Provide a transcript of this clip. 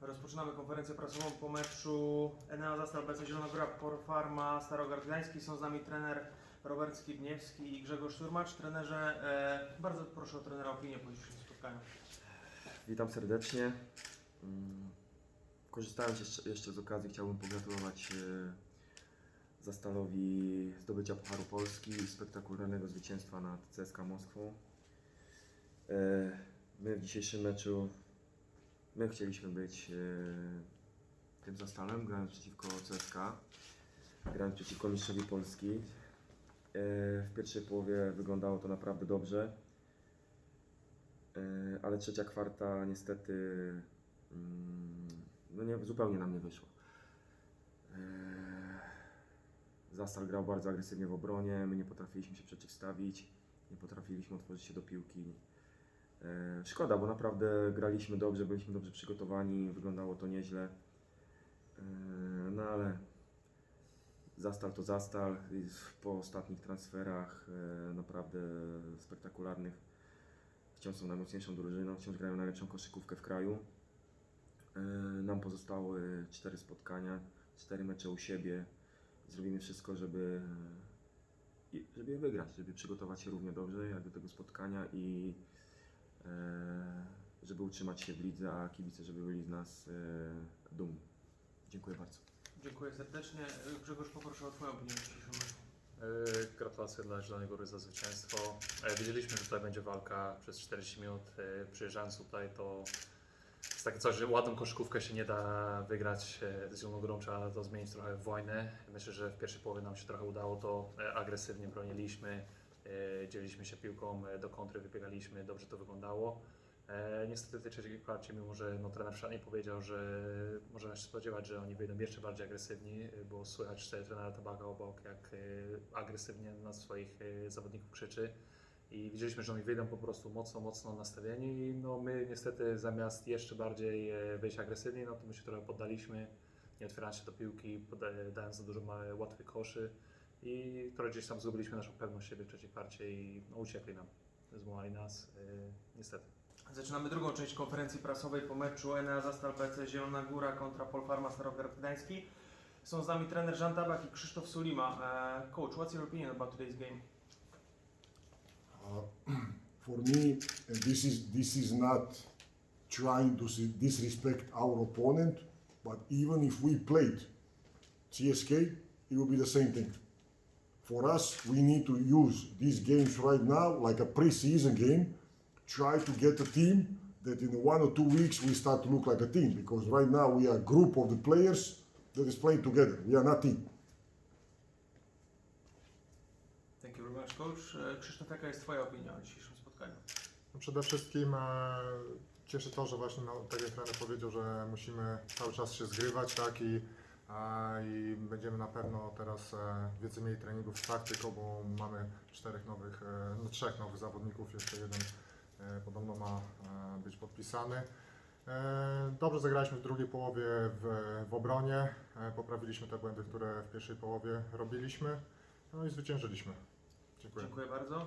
Rozpoczynamy konferencję prasową po meczu Enea Zastal BC Zielona Góra Porfarma Starogard Gdański. Są z nami trener Robert Skibniewski i Grzegorz Szturmacz. Trenerze, e, bardzo proszę o trenera opinię po dzisiejszym spotkaniu. Witam serdecznie. Mm, Korzystając jeszcze, jeszcze z okazji, chciałbym pogratulować e, Zastalowi zdobycia Pucharu Polski i spektakularnego zwycięstwa nad CSKA Moskwą. E, My w dzisiejszym meczu, my chcieliśmy być e, tym Zastalem, grając przeciwko CSKA, grając przeciwko mistrzowi Polski. E, W pierwszej połowie wyglądało to naprawdę dobrze. E, ale trzecia kwarta niestety mm, no nie, zupełnie nam nie wyszło. E, Zastal grał bardzo agresywnie w obronie, my nie potrafiliśmy się przeciwstawić, nie potrafiliśmy otworzyć się do piłki. E, Szkoda, bo naprawdę graliśmy dobrze, byliśmy dobrze przygotowani, wyglądało to nieźle. E, No ale Zastal to Zastal. Po ostatnich transferach e, naprawdę spektakularnych wciąż są najmocniejszą drużyną, wciąż grają najlepszą koszykówkę w kraju. Nam pozostały cztery spotkania, cztery mecze u siebie. Zrobimy wszystko, żeby, żeby je wygrać, żeby przygotować się równie dobrze jak do tego spotkania i żeby utrzymać się w lidze, a kibice, żeby byli z nas e, dumni. Dziękuję bardzo. Dziękuję serdecznie. E, Grzegorz, poproszę o Twoją opinię o dzisiejszym meczu. E, Gratulacje dla Zielonej Góry za zwycięstwo. E, Wiedzieliśmy, że tutaj będzie walka przez 40 minut. E, Przyjeżdżając tutaj to jest takie coś, że ładną koszykówkę się nie da wygrać e, z Zieloną Górą, trzeba to zmienić trochę w wojnę. Myślę, że w pierwszej połowie nam się trochę udało to, e, agresywnie broniliśmy, e, dzieliliśmy się piłką, e, do kontry wybiegaliśmy, dobrze to wyglądało. E, Niestety w tej trzeciej kwarcie, mimo że no, trener Szani powiedział, że można się spodziewać, że oni wyjdą jeszcze bardziej agresywni, e, było słychać cztery trenera Tabaga obok, jak e, agresywnie na swoich e, zawodników krzyczy. I widzieliśmy, że oni wyjdą po prostu mocno, mocno nastawieni i no, my niestety zamiast jeszcze bardziej e, wyjść agresywnie, no to my się trochę poddaliśmy, nie otwierając się do piłki, dając za dużo łatwych koszy i trochę gdzieś tam zgubiliśmy naszą pewność siebie w trzeciej kwarcie i no, uciekli nam, złamali nas, e, niestety. Zaczynamy drugą część konferencji prasowej po meczu Enea Zastal BC Zielona Góra kontra Polfarma Starogard Gdański. Są z nami trener Żan Tabak i Krzysztof Sulima. E, coach, what's your opinion about today's game? Uh, for me, uh, this is this is not trying to disrespect our opponent, but even if we played CSK, it would be the same thing. For us, we need to use these games right now like a pre-season game. Try to get a team that in one or two weeks we start to look like a team because right now we are a group of the players that is playing together. We are not team. Thank you very much, coach. E, Krzysztof, jaka jest Twoja opinia o dzisiejszym spotkaniu? No Przede wszystkim e, cieszy to, że właśnie no, tak jak trener powiedział, że musimy cały czas się zgrywać, tak i, i będziemy na pewno teraz e, więcej mieli treningów z taktyką, bo mamy czterech nowych, e, no, trzech nowych zawodników, jeszcze jeden e, podobno ma być podpisany. Dobrze zagraliśmy w drugiej połowie w, w obronie, poprawiliśmy te błędy, które w pierwszej połowie robiliśmy, no i zwyciężyliśmy. Dziękuję. Dziękuję bardzo.